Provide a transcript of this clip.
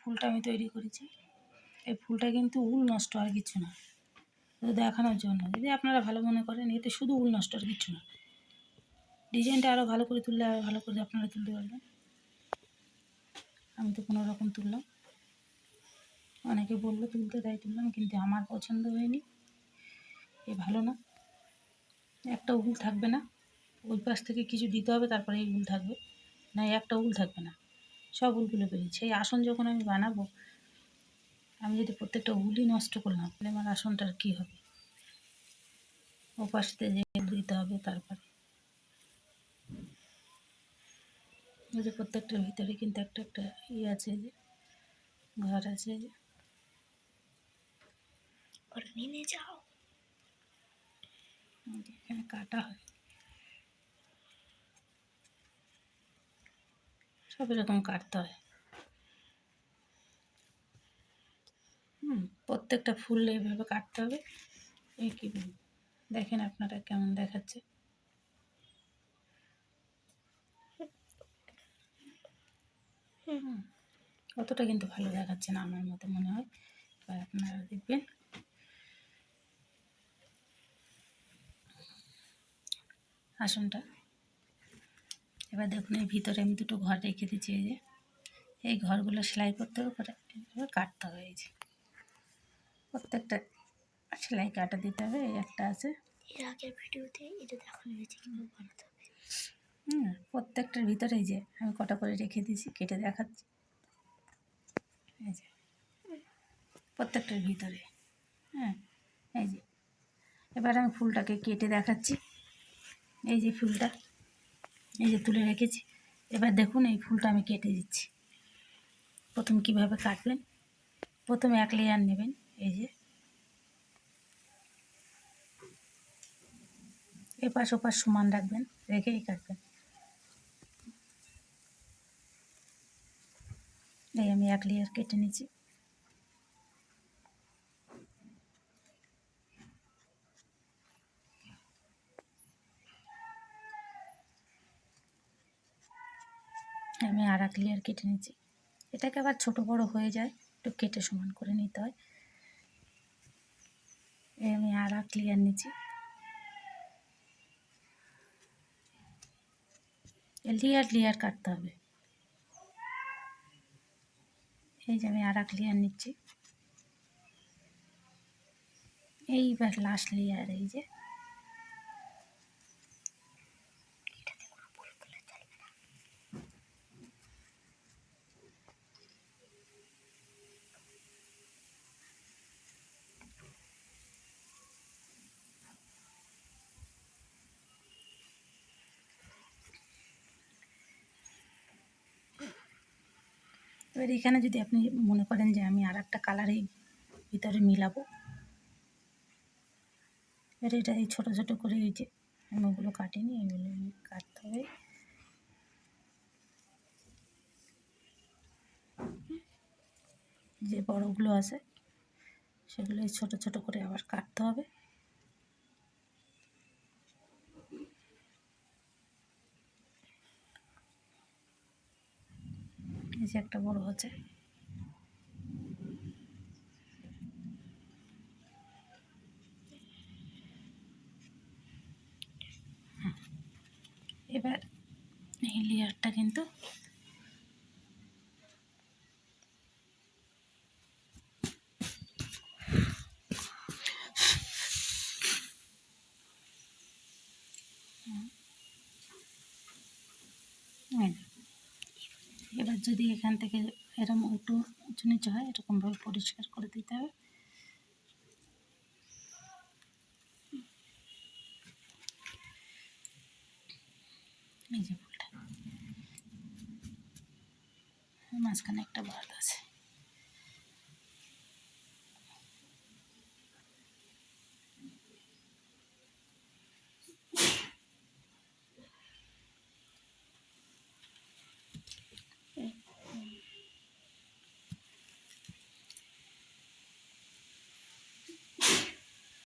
ফুলটা আমি তৈরি করেছি। এই ফুলটা কিন্তু উল নষ্ট আর কিছু না। শুধু দেখানোর জন্য। যদি আপনারা ভালো মনে করেন, এতে শুধু উল নষ্ট আর কিছু না। ডিজাইনটা আরও ভালো করে তুললে আরও ভালো করে আপনারা তুলতে পারবেন। আমি তো কোনো রকম তুললাম। অনেকে বলল তুলতে তাই তুললাম, কিন্তু আমার পছন্দ হয়নি। এ ভালো না। একটা উল থাকবে না। ওই পাশ থেকে কিছু দিতে হবে, তারপরে এই উল থাকবে। না, একটা উল থাকবে না। সব উলগুলো বেরিয়েছে এই আসন যখন আমি বানাবো আমি যদি প্রত্যেকটা উলি নষ্ট করলাম তাহলে আমার আসনটার কী হবে? ওপাশতে যে দিতে হবে তারপরে। ওই যে প্রত্যেকটার ভিতরে কিন্তু একটা একটা ইয়ে আছে যে ঘর আছে যে। নিয়ে যাও। এখানে কাটা হয়। সব এরকম কাটতে হয়। হুম, প্রত্যেকটা ফুল এইভাবে কাটতে হবে। এই কি দেখেন আপনারা কেমন দেখাচ্ছে। অতটা কিন্তু ভালো দেখাচ্ছে না আমার মতো মনে হয়। এবার আপনারা দেখবেন। আসনটা। এবার দেখুন এই ভিতরে আমি দুটো ঘর রেখে দিচ্ছি এই যে। এই ঘরগুলো সেলাই করতে হবে করে কাটতে হবে এই যে। প্রত্যেকটা সেলাই কাটা দিতে হবে এই একটা আছে। এর আগের ভিডিওতে এটা দেখানো হয়েছে কীভাবে বানাতে হবে। হুম প্রত্যেকটার ভিতরে এই যে আমি কটা করে রেখে দিয়েছি কেটে দেখাচ্ছি। এই যে প্রত্যেকটার ভিতরে। হ্যাঁ এই যে। এবার আমি ফুলটাকে কেটে দেখাচ্ছি। এই যে ফুলটা। এই যে তুলে রেখেছি। এবার দেখুন এই ফুলটা আমি কেটে দিচ্ছি। প্রথম কীভাবে কাটবেন? প্রথমে এক লেয়ার নেবেন, এই যে। এপাশ ওপাশ সমান রাখবেন, রেখেই কাটবেন। এই আমি এক লেয়ার কেটে নিচ্ছি। আমি আর এক লেয়ার কেটে নিচ্ছি। এটাকে আবার ছোট বড় হয়ে যায়, একটু কেটে সমান করে নিতে হয়। আমি আর এক লেয়ার নিচ্ছি। লেয়ার লেয়ার কাটতে হবে। এই যে আমি আর এক লেয়ার নিচ্ছি। এইবার লাস্ট লেয়ার এই যে। এবার এখানে যদি আপনি মনে করেন যে আমি আর একটা কালারই ভিতরে মিলাবো, এবার এটা এই ছোটো ছোটো করে এই যে আমি ওগুলো কাটিনি, এগুলো কাটতে হবে। যে বড়গুলো আছে, সেগুলো ছোটো ছোটো করে আবার কাটতে হবে। যে একটা বড় হচ্ছে। এবার এই লেয়ারটা কিন্তু এই যে। এবার যদি এখান থেকে এরকম একটু উঁচু নিচু হয়, এরকমভাবে পরিষ্কার করে দিতে হবে। এই যে ফুলটা। মাঝখানে একটা বাদ আছে।